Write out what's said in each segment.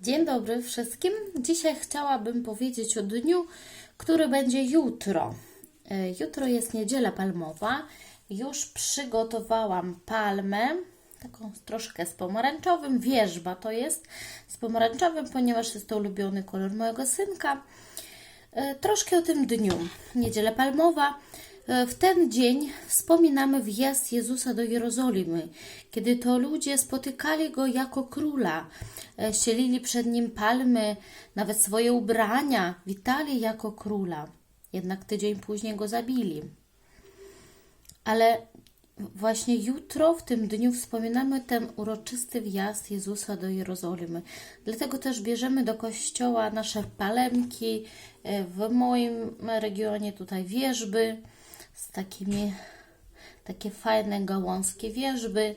Dzień dobry wszystkim. Dzisiaj chciałabym powiedzieć o dniu, który będzie jutro. E, Jutro jest niedziela palmowa. Już przygotowałam palmę, taką troszkę z pomarańczowym. Wierzba to jest z pomarańczowym, ponieważ jest to ulubiony kolor mojego synka. E, Troszkę o tym dniu. Niedziela Palmowa. E, W ten dzień wspominamy wjazd Jezusa do Jerozolimy, kiedy to ludzie spotykali go jako króla, e, ścielili przed nim palmy, nawet swoje ubrania, witali jako króla. Jednak tydzień później go zabili. Ale właśnie jutro, w tym dniu, wspominamy ten uroczysty wjazd Jezusa do Jerozolimy. Dlatego też bierzemy do kościoła nasze palemki. E, W moim regionie tutaj wierzby z takimi, takie fajne gałązkie wierzby.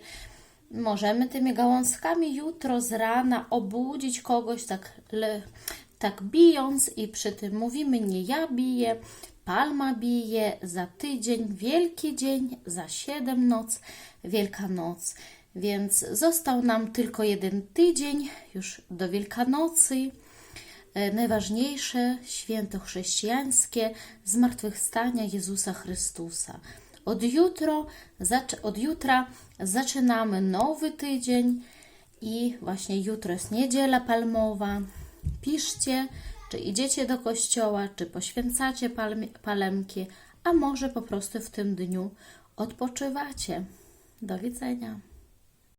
Możemy tymi gałązkami jutro z rana obudzić kogoś tak, le, tak bijąc i przy tym mówimy nie ja biję, palma bije, za tydzień wielki dzień, za siedem noc, wielka noc. Więc został nam tylko jeden tydzień już do Wielkanocy. E, Najważniejsze święto chrześcijańskie zmartwychwstania Jezusa Chrystusa. Od, jutro, od jutra zaczynamy nowy tydzień i właśnie jutro jest niedziela palmowa. Piszcie, czy idziecie do kościoła, czy poświęcacie palemki, a może po prostu w tym dniu odpoczywacie. Do widzenia.